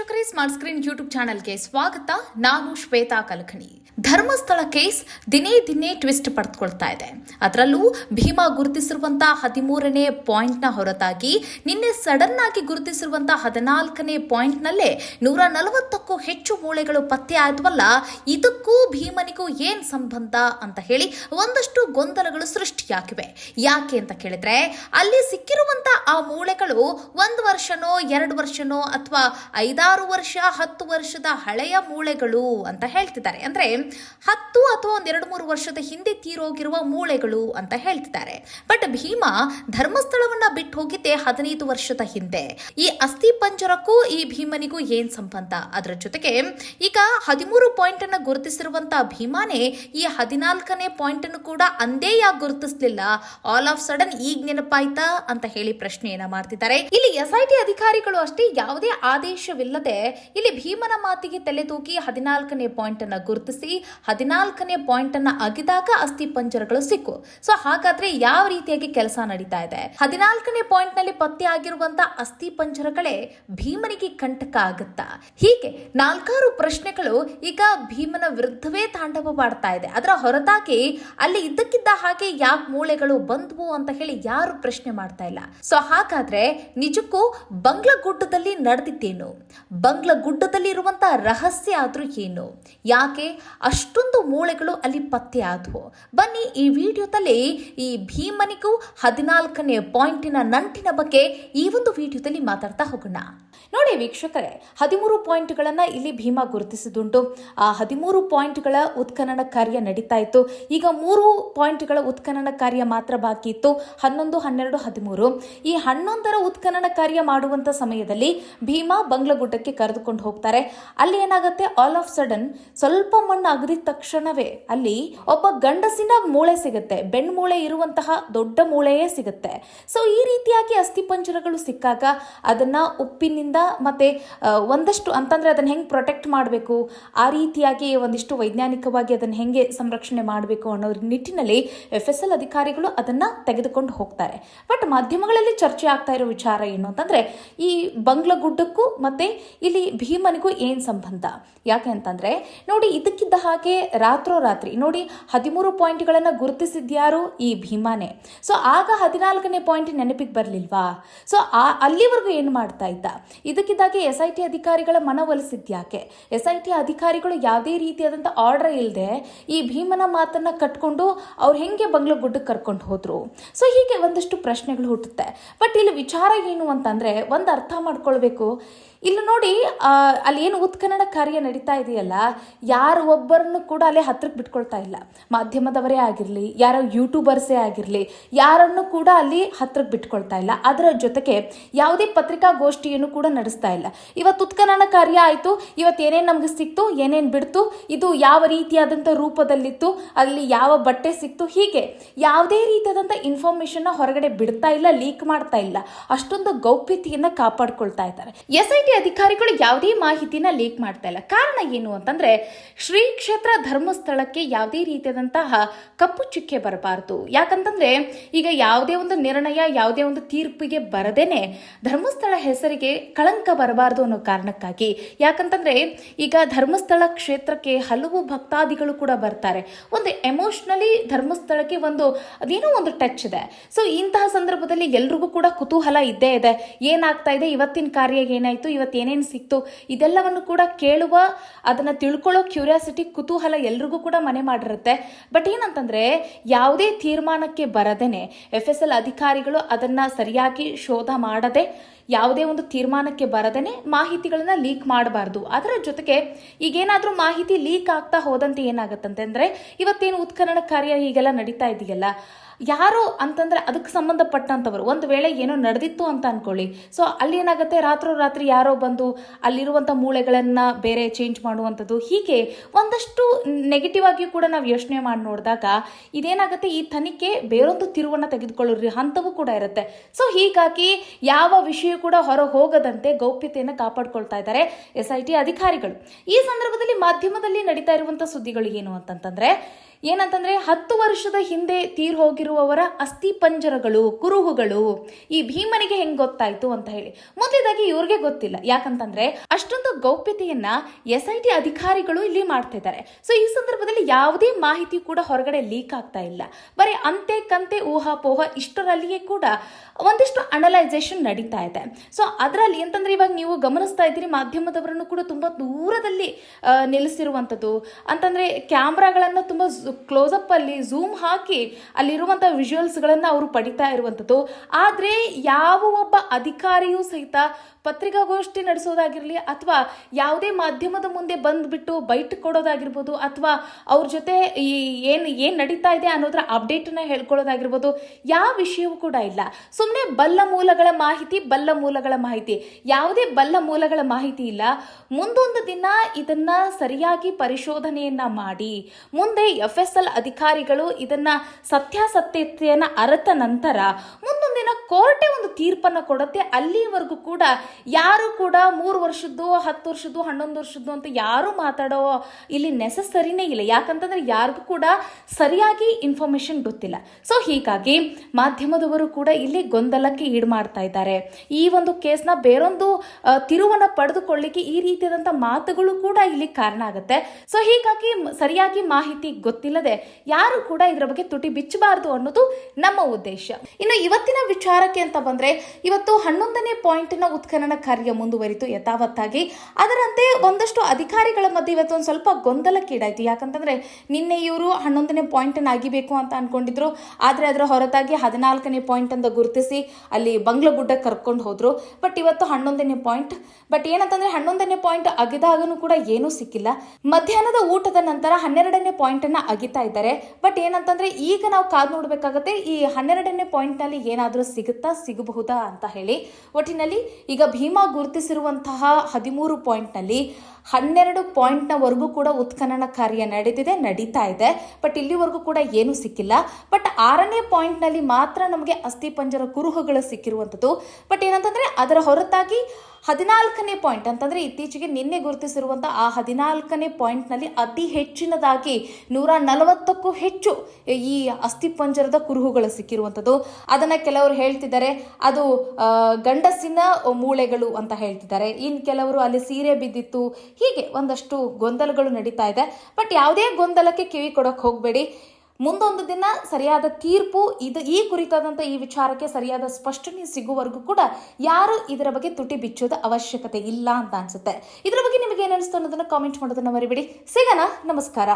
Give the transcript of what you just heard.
ವೀಕ್ಷಕರೇ, smart screen YouTube ಚಾನೆಲ್ಗೆ ಸ್ವಾಗತ. ನಾನು ಶ್ವೇತಾ ಕಲಖಣಿ ಧರ್ಮಸ್ಥಳ ಕೇಸ್ ದಿನೇ ದಿನೇ ಟ್ವಿಸ್ಟ್ ಪಡೆದುಕೊಳ್ತಾ ಇದೆ. ಅದರಲ್ಲೂ ಭೀಮಾ ಗುರುತಿಸಿರುವಂತಹ ಹದಿಮೂರನೇ ಪಾಯಿಂಟ್ನ ಹೊರತಾಗಿ ನಿನ್ನೆ ಸಡನ್ ಆಗಿ ಗುರುತಿಸಿರುವಂತಹ ಹದಿನಾಲ್ಕನೇ ಪಾಯಿಂಟ್ನಲ್ಲೇ ನೂರ ನಲವತ್ತಕ್ಕೂ ಹೆಚ್ಚು ಮೂಳೆಗಳು ಪತ್ತೆ ಆಯ್ತವಲ್ಲ ಇದಕ್ಕೂ ಭೀಮನಿಗೂ ಏನ್ ಸಂಬಂಧ ಅಂತ ಹೇಳಿ ಒಂದಷ್ಟು ಗೊಂದಲಗಳು ಸೃಷ್ಟಿಯಾಗಿವೆ. ಯಾಕೆ ಅಂತ ಕೇಳಿದ್ರೆ, ಅಲ್ಲಿ ಸಿಕ್ಕಿರುವಂತ ಆ ಮೂಳೆಗಳು ಒಂದು ವರ್ಷನೋ, ಎರಡು ವರ್ಷನೋ ಅಥವಾ ಐದಾರು ವರ್ಷ, ಹತ್ತು ವರ್ಷದ ಹಳೆಯ ಮೂಳೆಗಳು ಅಂತ ಹೇಳ್ತಿದ್ದಾರೆ. ಅಂದ್ರೆ ಹತ್ತು ಅಥವಾ ಒಂದ್ ಎರಡು ಮೂರು ವರ್ಷದ ಹಿಂದೆ ತೀರೋಗಿರುವ ಮೂಳೆಗಳು ಅಂತ ಹೇಳ್ತಿದ್ದಾರೆ. ಬಟ್ ಭೀಮ ಧರ್ಮಸ್ಥಳವನ್ನ ಬಿಟ್ಟು ಹೋಗಿದ್ದೆ ಹದಿನೈದು ವರ್ಷದ ಹಿಂದೆ. ಈ ಅಸ್ಥಿ ಪಂಜರಕ್ಕೂ ಈ ಭೀಮನಿಗೂ ಏನ್ ಸಂಬಂಧ? ಅದರ ಜೊತೆಗೆ ಈಗ ಹದಿಮೂರು ಪಾಯಿಂಟ್ ಅನ್ನ ಗುರುತಿಸಿರುವಂತಹ ಭೀಮಾನೇ ಈ ಹದಿನಾಲ್ಕನೇ ಪಾಯಿಂಟ್ ಅನ್ನು ಕೂಡ ಅಂದೇ ಯಾಕೆ ಗುರುತಿಸಲಿಲ್ಲ? ಆಲ್ ಆಫ್ ಸಡನ್ ಈಗ ನೆನಪಾಯ್ತಾ? ಅಂತ ಹೇಳಿ ಪ್ರಶ್ನೆಯನ್ನ ಮಾಡ್ತಿದ್ದಾರೆ. ಇಲ್ಲಿ ಎಸ್ ಐ ಟಿ ಅಧಿಕಾರಿಗಳು ಅಷ್ಟೇ ಯಾವುದೇ ಆದೇಶವಿಲ್ಲದೆ ಇಲ್ಲಿ ಭೀಮನ ಮಾತಿಗೆ ತಲೆ ಹದಿನಾಲ್ಕನೇ ಪಾಯಿಂಟ್ ಅನ್ನ ಗುರುತಿಸಿ, ಹದಿನಾಲ್ಕನೇ ಪಾಯಿಂಟ್ ಅನ್ನ ಅಗಿದಾಗ ಅಸ್ಥಿ ಪಂಜರಗಳು ಸಿಕ್ಕು. ಸೊ ಹಾಗಾದ್ರೆ ಯಾವ ರೀತಿಯಾಗಿ ಕೆಲಸ ನಡೀತಾ ಇದೆ? ಹದಿನಾಲ್ಕನೇ ಪಾಯಿಂಟ್ನಲ್ಲಿ ಪತ್ತೆ ಆಗಿರುವಂತ ಅಸ್ಥಿ ಪಂಜರಗಳೇ ಭೀಮನಿಗೆ ಕಂಟಕ ಆಗುತ್ತಾ? ಹೀಗೆ ನಾಲ್ಕಾರು ಪ್ರಶ್ನೆಗಳು ಈಗ ಭೀಮನ ವಿರುದ್ಧವೇ ತಾಂಡವವಾಡ್ತಾ ಇದೆ. ಅದರ ಹೊರತಾಗಿ ಅಲ್ಲಿ ಇದ್ದಕ್ಕಿದ್ದ ಹಾಗೆ ಯಾಕೆ ಮೂಳೆಗಳು ಬಂದ್ವು ಅಂತ ಹೇಳಿ ಯಾರು ಪ್ರಶ್ನೆ ಮಾಡ್ತಾ ಇಲ್ಲ. ಸೊ ಹಾಗಾದ್ರೆ ನಿಜಕ್ಕೂ ಬಂಗ್ಲಗುಡ್ಡದಲ್ಲಿ ನಡೆದಿದ್ದೇನು? ಬಂಗ್ಲಗುಡ್ಡದಲ್ಲಿ ಗುಡ್ಡದಲ್ಲಿರುವಂಥ ರಹಸ್ಯ ಆದರೂ ಏನು? ಯಾಕೆ? ಅಷ್ಟೊಂದು ಮೂಳೆಗಳು ಅಲ್ಲಿ ಪತ್ತೆ ಆದವು. ಬನ್ನಿ ಈ ವಿಡಿಯೋದಲ್ಲಿ ಈ ಭೀಮನಿಗೂ ಹದಿನಾಲ್ಕನೇ ಪಾಯಿಂಟಿನ ನಂಟಿನ ಬಗ್ಗೆ ಈ ಒಂದು ವಿಡಿಯೋದಲ್ಲಿ ಮಾತಾಡ್ತಾ ಹೋಗೋಣ. ನೋಡಿ ವೀಕ್ಷಕರೇ, ಹದಿಮೂರು ಪಾಯಿಂಟ್ಗಳನ್ನು ಇಲ್ಲಿ ಭೀಮಾ ಗುರುತಿಸಿದುಂಟು ಆ ಹದಿಮೂರು ಪಾಯಿಂಟ್ಗಳ ಉತ್ಖನನ ಕಾರ್ಯ ನಡೀತಾ ಇತ್ತು. ಈಗ ಮೂರು ಪಾಯಿಂಟ್ಗಳ ಉತ್ಖನನ ಕಾರ್ಯ ಮಾತ್ರ ಬಾಕಿ ಇತ್ತು. ಹನ್ನೊಂದು, ಹನ್ನೆರಡು, ಹದಿಮೂರು. ಈ ಹನ್ನೊಂದರ ಉತ್ಖನನ ಕಾರ್ಯ ಮಾಡುವಂತ ಸಮಯದಲ್ಲಿ ಭೀಮಾ ಬಂಗ್ಲಗುಡ್ಡಕ್ಕೆ ಕರೆದುಕೊಂಡು ಹೋಗ್ತಾರೆ. ಅಲ್ಲಿ ಏನಾಗುತ್ತೆ? ಆಲ್ ಆಫ್ ಸಡನ್ ಸ್ವಲ್ಪ ಮಣ್ಣು ಅಗದಿದ ತಕ್ಷಣವೇ ಅಲ್ಲಿ ಒಬ್ಬ ಗಂಡಸಿನ ಮೂಳೆ ಸಿಗುತ್ತೆ. ಬೆಣ್ ಮೂಳೆ ಇರುವಂತಹ ದೊಡ್ಡ ಮೂಳೆಯೇ ಸಿಗುತ್ತೆ. ಸೊ ಈ ರೀತಿಯಾಗಿ ಅಸ್ಥಿಪಂಜರಗಳು ಸಿಕ್ಕಾಗ ಅದನ್ನ ಉಪ್ಪಿನಿಂದ ಮತ್ತು ಒಂದಷ್ಟು ಅಂತಂದರೆ ಅದನ್ನು ಹೆಂಗೆ ಪ್ರೊಟೆಕ್ಟ್ ಮಾಡಬೇಕು? ಆ ರೀತಿಯಾಗಿ ಒಂದಿಷ್ಟು ವೈಜ್ಞಾನಿಕವಾಗಿ ಅದನ್ನು ಹೆಂಗೆ ಸಂರಕ್ಷಣೆ ಮಾಡಬೇಕು ಅನ್ನೋ ನಿಟ್ಟಿನಲ್ಲಿ ಎಫ್ ಎಸ್ ಎಲ್ ಅಧಿಕಾರಿಗಳು ಅದನ್ನು ತೆಗೆದುಕೊಂಡು ಹೋಗ್ತಾರೆ. ಬಟ್ ಮಾಧ್ಯಮಗಳಲ್ಲಿ ಚರ್ಚೆ ಆಗ್ತಾ ಇರೋ ವಿಚಾರ ಏನು ಅಂತಂದರೆ, ಈ ಬಂಗ್ಲಗುಡ್ಡಕ್ಕೂ ಮತ್ತು ಇಲ್ಲಿ ಭೀಮನಿಗೂ ಏನು ಸಂಬಂಧ? ಯಾಕೆ ಅಂತಂದರೆ, ನೋಡಿ ಇದಕ್ಕಿದ್ದ ಹಾಗೆ ರಾತ್ರೋರಾತ್ರಿ ನೋಡಿ ಹದಿಮೂರು ಪಾಯಿಂಟ್ಗಳನ್ನು ಗುರುತಿಸಿದ್ಯಾರು ಈ ಭೀಮಾನೇ. ಸೊ ಆಗ ಹದಿನಾಲ್ಕನೇ ಪಾಯಿಂಟ್ ನೆನಪಿಗೆ ಬರಲಿಲ್ವಾ? ಸೊ ಆ, ಅಲ್ಲಿವರೆಗೂ ಏನು ಮಾಡ್ತಾ ಇದ್ದ? ಇದಕ್ಕಿದ್ದಾಗೆ ಎಸ್ ಐ ಟಿ ಅಧಿಕಾರಿಗಳ ಮನವೊಲಿಸಿದ್ಯಾಕೆ ಎಸ್ ಐ ಟಿ ಅಧಿಕಾರಿಗಳು ಯಾವುದೇ ರೀತಿಯಾದಂಥ ಆರ್ಡರ್ ಇಲ್ಲದೆ ಈ ಭೀಮನ ಮಾತನ್ನ ಕಟ್ಕೊಂಡು ಅವ್ರು ಹೆಂಗೆ ಬಂಗ್ಲಗುಡ್ಡಕ್ಕೆ ಕರ್ಕೊಂಡು ಹೋದರು? ಸೊ ಹೀಗೆ ಒಂದಷ್ಟು ಪ್ರಶ್ನೆಗಳು ಹುಟ್ಟುತ್ತೆ. ಬಟ್ ಇಲ್ಲಿ ವಿಚಾರ ಏನು ಅಂತಂದ್ರೆ ಒಂದು ಅರ್ಥ ಮಾಡ್ಕೊಳ್ಬೇಕು. ಇಲ್ಲಿ ನೋಡಿ ಅಲ್ಲಿ ಏನು ಉತ್ಖನನ ಕಾರ್ಯ ನಡೀತಾ ಇದೆಯಲ್ಲ, ಯಾರು ಒಬ್ಬರನ್ನು ಕೂಡ ಅಲ್ಲೇ ಹತ್ರಕ್ಕೆ ಬಿಟ್ಕೊಳ್ತಾ ಇಲ್ಲ. ಮಾಧ್ಯಮದವರೇ ಆಗಿರಲಿ, ಯಾರೋ ಯೂಟ್ಯೂಬರ್ಸೇ ಆಗಿರಲಿ, ಯಾರನ್ನು ಕೂಡ ಅಲ್ಲಿ ಹತ್ರಕ್ಕೆ ಬಿಟ್ಕೊಳ್ತಾ ಇಲ್ಲ. ಅದರ ಜೊತೆಗೆ ಯಾವುದೇ ಪತ್ರಿಕಾಗೋಷ್ಠಿಯನ್ನು ಕೂಡ ನಡೆಸ್ತಾ ಇಲ್ಲ. ಇವತ್ತು ಉತ್ಖನನ ಕಾರ್ಯ ಆಯಿತು. ಇವತ್ತು ಏನೇನು ನಮಗೆ ಸಿಕ್ತು, ಏನೇನು ಬಿಡ್ತು, ಇದು ಯಾವ ರೀತಿಯಾದಂಥ ರೂಪದಲ್ಲಿತ್ತು, ಅಲ್ಲಿ ಯಾವ ಬಟ್ಟೆ ಸಿಕ್ತು, ಹೀಗೆ ಯಾವುದೇ ರೀತಿಯಾದಂಥ ಇನ್ಫಾರ್ಮೇಶನ್ನ ಹೊರಗಡೆ ಬಿಡ್ತಾ ಇಲ್ಲ ಲೀಕ್ ಮಾಡ್ತಾ ಇಲ್ಲ. ಅಷ್ಟೊಂದು ಗೌಪ್ಯತೆಯನ್ನು ಕಾಪಾಡ್ಕೊಳ್ತಾ ಇದ್ದಾರೆ. ಎಸ್ ಐ ಟಿ ಅಧಿಕಾರಿಗಳು ಯಾವುದೇ ಮಾಹಿತಿನ ಲೀಕ್ ಮಾಡ್ತಾ ಇಲ್ಲ. ಕಾರಣ ಏನು ಅಂತಂದ್ರೆ, ಶ್ರೀ ಕ್ಷೇತ್ರ ಧರ್ಮಸ್ಥಳಕ್ಕೆ ಯಾವುದೇ ರೀತಿಯಾದಂತಹ ಕಪ್ಪು ಚುಕ್ಕೆ ಬರಬಾರದು. ಯಾಕಂತಂದ್ರೆ, ಈಗ ಯಾವುದೇ ಒಂದು ನಿರ್ಣಯ, ಯಾವುದೇ ಒಂದು ತೀರ್ಪಿಗೆ ಬರದೇನೆ ಧರ್ಮಸ್ಥಳ ಹೆಸರಿಗೆ ಕಳಂಕ ಬರಬಾರದು ಅನ್ನೋ ಕಾರಣಕ್ಕಾಗಿ. ಯಾಕಂತಂದ್ರೆ ಈಗ ಧರ್ಮಸ್ಥಳ ಕ್ಷೇತ್ರಕ್ಕೆ ಹಲವು ಭಕ್ತಾದಿಗಳು ಕೂಡ ಬರ್ತಾರೆ. ಒಂದು ಎಮೋಷ್ನಲಿ ಧರ್ಮಸ್ಥಳಕ್ಕೆ ಒಂದು, ಅದೇನೋ ಒಂದು ಟಚ್ ಇದೆ. ಸೊ ಇಂತಹ ಸಂದರ್ಭದಲ್ಲಿ ಎಲ್ರಿಗೂ ಕೂಡ ಕುತೂಹಲ ಇದ್ದೇ ಇದೆ. ಏನಾಗ್ತಾ ಇದೆ? ಇವತ್ತಿನ ಕಾರ್ಯ ಏನಾಯ್ತು? ಇವತ್ತು ಏನೇನು ಸಿಕ್ತು? ಇದೆಲ್ಲವನ್ನು ಕೂಡ ಕೇಳುವ, ಅದನ್ನ ತಿಳ್ಕೊಳ್ಳೋ ಕ್ಯೂರಿಯಾಸಿಟಿ ಕುತೂಹಲ ಎಲ್ರಿಗೂ ಕೂಡ ಮನೆ ಮಾಡಿರುತ್ತೆ. ಬಟ್ ಏನಂತಂದ್ರೆ, ಯಾವುದೇ ತೀರ್ಮಾನಕ್ಕೆ ಬರದೇನೆ ಎಫ್ ಎಸ್ ಎಲ್ ಅಧಿಕಾರಿಗಳು ಅದನ್ನ ಸರಿಯಾಗಿ ಶೋಧ ಮಾಡದೆ, ಯಾವುದೇ ಒಂದು ತೀರ್ಮಾನಕ್ಕೆ ಬರದೇನೆ ಮಾಹಿತಿಗಳನ್ನ ಲೀಕ್ ಮಾಡಬಾರ್ದು. ಅದರ ಜೊತೆಗೆ ಈಗೇನಾದ್ರೂ ಮಾಹಿತಿ ಲೀಕ್ ಆಗ್ತಾ ಹೋದಂತೆ ಏನಾಗತ್ತಂತೆ ಅಂದ್ರೆ ಇವತ್ತೇನು ಉತ್ಖನನ ಕಾರ್ಯ ಹೀಗೆಲ್ಲ ನಡೀತಾ ಇದೆಯಲ್ಲ? ಯಾರೋ ಅಂತಂದ್ರೆ ಅದಕ್ಕೆ ಸಂಬಂಧಪಟ್ಟಂಥವ್ರು ಒಂದು ವೇಳೆ ಏನೋ ನಡೆದಿತ್ತು ಅಂತ ಅನ್ಕೊಳ್ಳಿ. ಸೊ ಅಲ್ಲಿ ಏನಾಗುತ್ತೆ? ರಾತ್ರೋರಾತ್ರಿ ಯಾರೋ ಬಂದು ಅಲ್ಲಿರುವಂಥ ಮೂಳೆಗಳನ್ನು ಬೇರೆ ಚೇಂಜ್ ಮಾಡುವಂಥದ್ದು. ಹೀಗೆ ಒಂದಷ್ಟು ನೆಗೆಟಿವ್ ಆಗಿಯೂ ಕೂಡ ನಾವು ಯೋಚನೆ ಮಾಡಿ ನೋಡಿದಾಗ ಇದೇನಾಗುತ್ತೆ? ಈ ತನಿಖೆ ಬೇರೊಂದು ತಿರುವನ್ನು ತೆಗೆದುಕೊಳ್ಳೋರಿ ಹಂತವೂ ಕೂಡ ಇರುತ್ತೆ. ಸೊ ಹೀಗಾಗಿ ಯಾವ ವಿಷಯ ಕೂಡ ಹೊರ ಹೋಗದಂತೆ ಗೌಪ್ಯತೆಯನ್ನು ಕಾಪಾಡ್ಕೊಳ್ತಾ ಇದ್ದಾರೆ ಎಸ್ ಐ ಟಿ ಅಧಿಕಾರಿಗಳು. ಈ ಸಂದರ್ಭದಲ್ಲಿ ಮಾಧ್ಯಮದಲ್ಲಿ ನಡೀತಾ ಇರುವಂಥ ಸುದ್ದಿಗಳು ಏನು ಅಂತಂತಂದ್ರೆ ಏನಂತಂದ್ರೆ ಹತ್ತು ವರ್ಷದ ಹಿಂದೆ ತೀರ್ ಹೋಗಿರುವವರ ಅಸ್ಥಿ ಪಂಜರಗಳು, ಕುರುಹುಗಳು ಈ ಭೀಮನಿಗೆ ಹೆಂಗ್ ಗೊತ್ತಾಯ್ತು ಅಂತ ಹೇಳಿ. ಮೊದಲೇದಾಗಿ ಇವ್ರಿಗೆ ಗೊತ್ತಿಲ್ಲ. ಯಾಕಂತಂದ್ರೆ ಅಷ್ಟೊಂದು ಗೌಪ್ಯತೆಯನ್ನ ಎಸ್ ಐ ಟಿ ಅಧಿಕಾರಿಗಳು ಇಲ್ಲಿ ಮಾಡ್ತಿದ್ದಾರೆ ಸೊ ಈ ಸಂದರ್ಭದಲ್ಲಿ ಯಾವುದೇ ಮಾಹಿತಿ ಕೂಡ ಹೊರಗಡೆ ಲೀಕ್ ಆಗ್ತಾ ಇಲ್ಲ. ಬರೀ ಅಂತೆ ಕಂತೆ ಊಹಾಪೋಹ ಇಷ್ಟರಲ್ಲಿಯೇ ಕೂಡ ಒಂದಿಷ್ಟು ಅನಲೈಸೇಷನ್ ನಡೀತಾ ಇದೆ. ಸೊ ಅದರಲ್ಲಿ ಅಂತಂದ್ರೆ ಇವಾಗ ನೀವು ಗಮನಿಸ್ತಾ ಇದ್ದೀರಿ, ಮಾಧ್ಯಮದವರನ್ನು ಕೂಡ ತುಂಬಾ ದೂರದಲ್ಲಿ ನಿಲ್ಲಿಸಿರುವಂಥದ್ದು ಅಂತಂದ್ರೆ ಕ್ಯಾಮ್ರಾಗಳನ್ನು ತುಂಬ ಕ್ಲೋಸಪ್ ಅಲ್ಲಿ ಝೂಮ್ ಹಾಕಿ ಅಲ್ಲಿರುವಂಥ ವಿಜುವಲ್ಸ್ಗಳನ್ನು ಅವರು ಪಡಿತಾ ಇರುವಂಥದ್ದು. ಆದರೆ ಯಾವ ಒಬ್ಬ ಅಧಿಕಾರಿಯೂ ಸಹಿತ ಪತ್ರಿಕಾಗೋಷ್ಠಿ ನಡೆಸೋದಾಗಿರಲಿ ಅಥವಾ ಯಾವುದೇ ಮಾಧ್ಯಮದ ಮುಂದೆ ಬಂದುಬಿಟ್ಟು ಬೈಟ್ ಕೊಡೋದಾಗಿರ್ಬೋದು ಅಥವಾ ಅವ್ರ ಜೊತೆ ಈ ಏನು ಏನು ನಡೀತಾ ಇದೆ ಅನ್ನೋದ್ರ ಅಪ್ಡೇಟನ್ನು ಹೇಳ್ಕೊಳ್ಳೋದಾಗಿರ್ಬೋದು ಯಾವ ವಿಷಯವೂ ಕೂಡ ಇಲ್ಲ. ಸುಮ್ಮನೆ ಬಲ್ಲ ಮೂಲಗಳ ಮಾಹಿತಿ, ಬಲ್ಲ ಮೂಲಗಳ ಮಾಹಿತಿ. ಯಾವುದೇ ಬಲ್ಲ ಮೂಲಗಳ ಮಾಹಿತಿ ಇಲ್ಲ. ಮುಂದೊಂದು ದಿನ ಇದನ್ನ ಸರಿಯಾಗಿ ಪರಿಶೋಧನೆಯನ್ನ ಮಾಡಿ. ಮುಂದೆ ಎಫ್ ಎಸ್ ಎಲ್ ಅಧಿಕಾರಿಗಳು ಇದನ್ನ ಸತ್ಯಾಸತ್ಯತೆಯನ್ನ ಅರತ ನಂತರ ಮುಂದೊಂದಿನ ಕೋರ್ಟೆ ಒಂದು ತೀರ್ಪನ್ನ ಕೊಡುತ್ತೆ. ಅಲ್ಲಿವರೆಗೂ ಕೂಡ ಯಾರು ಕೂಡ ಮೂರು ವರ್ಷದ್ದು, ಹತ್ತು ವರ್ಷದ್ದು, ಹನ್ನೊಂದು ವರ್ಷದ್ದು ಅಂತ ಯಾರು ಮಾತಾಡೋ ಇಲ್ಲಿ ನೆಸೆಸರಿನೇ ಇಲ್ಲ. ಯಾಕಂತಂದ್ರೆ ಯಾರಿಗೂ ಕೂಡ ಸರಿಯಾಗಿ ಇನ್ಫಾರ್ಮೇಶನ್ ಗೊತ್ತಿಲ್ಲ. ಸೊ ಹೀಗಾಗಿ ಮಾಧ್ಯಮದವರು ಕೂಡ ಇಲ್ಲಿ ಗೊಂದಲಕ್ಕೆ ಈಡು ಮಾಡ್ತಾ ಇದ್ದಾರೆ. ಈ ಒಂದು ಕೇಸ್ನ ಬೇರೊಂದು ತಿರುವನ್ನು ಪಡೆದುಕೊಳ್ಳಿಕ್ಕೆ ಈ ರೀತಿಯಾದಂಥ ಮಾತುಗಳು ಕೂಡ ಇಲ್ಲಿ ಕಾರಣ ಆಗುತ್ತೆ. ಸೊ ಹೀಗಾಗಿ ಸರಿಯಾಗಿ ಮಾಹಿತಿ ಗೊತ್ತಿಲ್ಲದೆ ಯಾರು ಕೂಡ ಇದರ ಬಗ್ಗೆ ತುಟಿ ಬಿಚ್ಚಬಾರದು ಅನ್ನೋದು ನಮ್ಮ ಉದ್ದೇಶ. ಇನ್ನು ಇವತ್ತಿನ ವಿಚಾರಕ್ಕೆ ಅಂತ ಬಂದ್ರೆ, ಇವತ್ತು ಹನ್ನೊಂದನೇ ಪಾಯಿಂಟ್ನ ಉತ್ಖನನ ಕಾರ್ಯ ಮುಂದುವರಿತು ಯಥಾವತ್ತಾಗಿ. ಅದರಂತೆ ಒಂದಷ್ಟು ಅಧಿಕಾರಿಗಳ ಮಧ್ಯೆ ಇವತ್ತು ಒಂದು ಸ್ವಲ್ಪ ಗೊಂದಲಕ್ಕೀಡಾಯ್ತು. ಯಾಕಂತಂದ್ರೆ, ನಿನ್ನೆ ಇವರು ಹನ್ನೊಂದನೇ ಪಾಯಿಂಟ್ ಆಗಿಬೇಕು ಅಂತ ಅನ್ಕೊಂಡಿದ್ರು. ಆದರೆ ಅದರ ಹೊರತಾಗಿ ಹದಿನಾಲ್ಕನೇ ಪಾಯಿಂಟ್ ಅಂತ ಗುರುತಿಸಿ ಅಲ್ಲಿ ಬಂಗ್ಲಗುಡ್ಡ ಕರ್ಕೊಂಡು ಹೋದ್ರು. ಬಟ್ ಇವತ್ತು ಹನ್ನೊಂದನೇ ಪಾಯಿಂಟ್. ಬಟ್ ಏನಂತಂದ್ರೆ, ಹನ್ನೊಂದನೇ ಪಾಯಿಂಟ್ ಅಗಿದಾಗನು ಕೂಡ ಏನೂ ಸಿಕ್ಕಿಲ್ಲ. ಮಧ್ಯಾಹ್ನದ ಊಟದ ನಂತರ ಹನ್ನೆರಡನೇ ಪಾಯಿಂಟ್ ಅನ್ನ ಅಗಿತಾ ಇದ್ದಾರೆ. ಬಟ್ ಏನಂತಂದ್ರೆ ಈಗ ನಾವು ಕಾದು ನೋಡಬೇಕಾಗತ್ತೆ ಈ ಹನ್ನೆರಡನೇ ಪಾಯಿಂಟ್ನಲ್ಲಿ ಏನಾದ್ರೂ ಸಿಗುತ್ತಾ ಸಿಗಬಹುದಾ ಅಂತ ಹೇಳಿ. ಒಟ್ಟಿನಲ್ಲಿ ಈಗ ಭೀಮಾ ಗುರುತಿಸಿರುವಂತಹ ಹದಿಮೂರು ಪಾಯಿಂಟ್ನಲ್ಲಿ ಹನ್ನೆರಡು ಪಾಯಿಂಟ್ನವರೆಗೂ ಕೂಡ ಉತ್ಖನನ ಕಾರ್ಯ ನಡೆದಿದೆ ನಡೀತಾ ಇದೆ. ಬಟ್ ಇಲ್ಲಿವರೆಗೂ ಕೂಡ ಏನೂ ಸಿಕ್ಕಿಲ್ಲ. ಬಟ್ ಆರನೇ ಪಾಯಿಂಟ್ನಲ್ಲಿ ಮಾತ್ರ ನಮಗೆ ಅಸ್ಥಿಪಂಜರ ಕುರುಹುಗಳು ಸಿಕ್ಕಿರುವಂಥದ್ದು. ಬಟ್ ಏನಂತಂದ್ರೆ ಅದರ ಹೊರತಾಗಿ ಹದಿನಾಲ್ಕನೇ ಪಾಯಿಂಟ್ ಅಂತಂದರೆ ಇತ್ತೀಚೆಗೆ ನಿನ್ನೆ ಗುರುತಿಸಿರುವಂಥ ಆ ಹದಿನಾಲ್ಕನೇ ಪಾಯಿಂಟ್ನಲ್ಲಿ ಅತಿ ಹೆಚ್ಚಿನದಾಗಿ ನೂರ ನಲವತ್ತಕ್ಕೂ ಹೆಚ್ಚು ಈ ಅಸ್ಥಿಪಂಜರದ ಕುರುಹುಗಳು ಸಿಕ್ಕಿರುವಂಥದ್ದು. ಅದನ್ನು ಕೆಲವರು ಹೇಳ್ತಿದ್ದಾರೆ, ಅದು ಗಂಡಸಿನ ಮೂಳೆಗಳು ಅಂತ ಹೇಳ್ತಿದ್ದಾರೆ. ಇನ್ನು ಕೆಲವರು ಅಲ್ಲಿ ಸೀರೆ ಬಿದ್ದಿತ್ತು, ಹೀಗೆ ಒಂದಷ್ಟು ಗೊಂದಲಗಳು ನಡೀತಾ ಇದೆ. ಬಟ್ ಯಾವುದೇ ಗೊಂದಲಕ್ಕೆ ಕಿವಿ ಕೊಡೋಕೆ ಹೋಗಬೇಡಿ. ಮುಂದೊಂದು ದಿನ ಸರಿಯಾದ ತೀರ್ಪು, ಇದು ಈ ಕುರಿತಾದಂಥ ಈ ವಿಚಾರಕ್ಕೆ ಸರಿಯಾದ ಸ್ಪಷ್ಟನೆ ಸಿಗುವವರೆಗೂ ಕೂಡ ಯಾರು ಇದರ ಬಗ್ಗೆ ತುಟಿ ಬಿಚ್ಚೋದ ಅವಶ್ಯಕತೆ ಇಲ್ಲ ಅಂತ ಅನ್ಸುತ್ತೆ. ಇದರ ಬಗ್ಗೆ ನಿಮಗೆ ಏನು ಅನಿಸ್ತು ಅನ್ನೋದನ್ನ ಕಾಮೆಂಟ್ ಮಾಡೋದನ್ನ ಮರಿಬೇಡಿ. ಸಿಗೋಣ, ನಮಸ್ಕಾರ.